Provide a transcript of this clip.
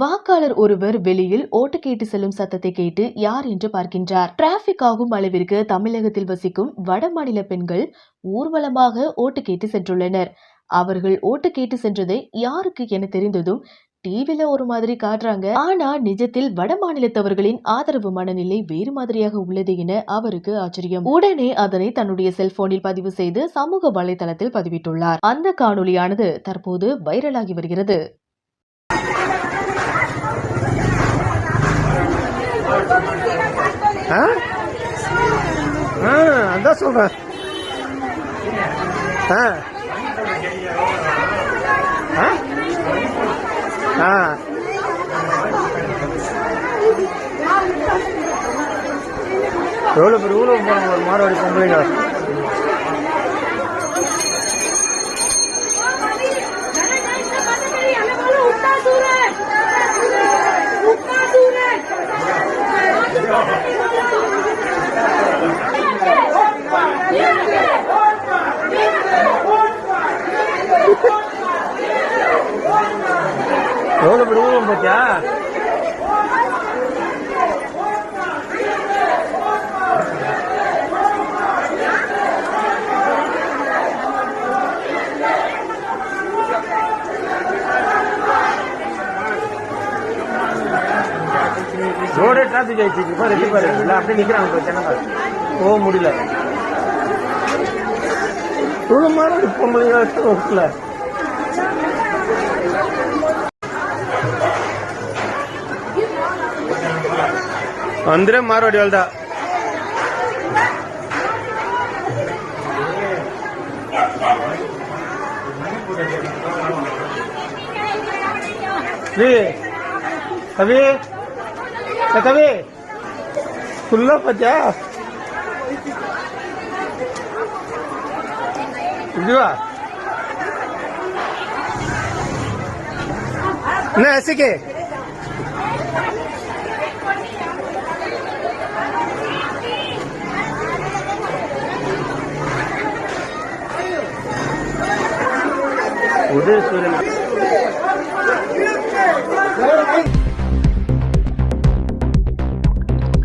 வாக்காளர் ஒருவர் வெளியில் ஓட்டு கேட்டு செல்லும் சத்தத்தை கேட்டு யார் என்று பார்க்கின்றார். டிராபிக் ஆகும் அளவிற்கு தமிழகத்தில் வசிக்கும் வட மாநில பெண்கள் ஊர்வலமாக ஓட்டு கேட்டு சென்றுள்ளனர். அவர்கள் ஓட்டு கேட்டு சென்றதை யாருக்கு என தெரிந்ததும் டிவில ஒரு மாதிரி காட்டுறாங்க. ஆனா நிஜத்தில் வட மாநிலத்தவர்களின் ஆதரவு மனநிலை வேறு மாதிரியாக உள்ளது என அவருக்கு ஆச்சரியம். உடனே அதனை தன்னுடைய செல்போனில் பதிவு செய்து சமூக வலைதளத்தில் பதிவிட்டுள்ளார். அந்த காணொளியானது தற்போது வைரலாகி வருகிறது. ஆ? அதான் சொல்கிறேன் ஆ. ஆ? ஆ. எவ்வளோ பேர் ஊழல் போகிறாங்க ஒரு மாறுவாடி பொம்பளைங்க. எவ்வளோ பேர் ஊழல் பார்த்தியா ரோடே டிராஃபிக் ஆயிடுச்சு. இப்போ எப்படி பாரு. இல்லை அப்படியே நிற்கிறாங்க இப்போ ஜனங்க போக முடியல. இவ்வளோ மாதிரி பொம்பளைங்க ரோட்டில் అందరూ మార్వాడి వెళ్దా కవి కవి ఫుల్లో పచ్చా ఇదివా నా ఎసికే 我这说的吗？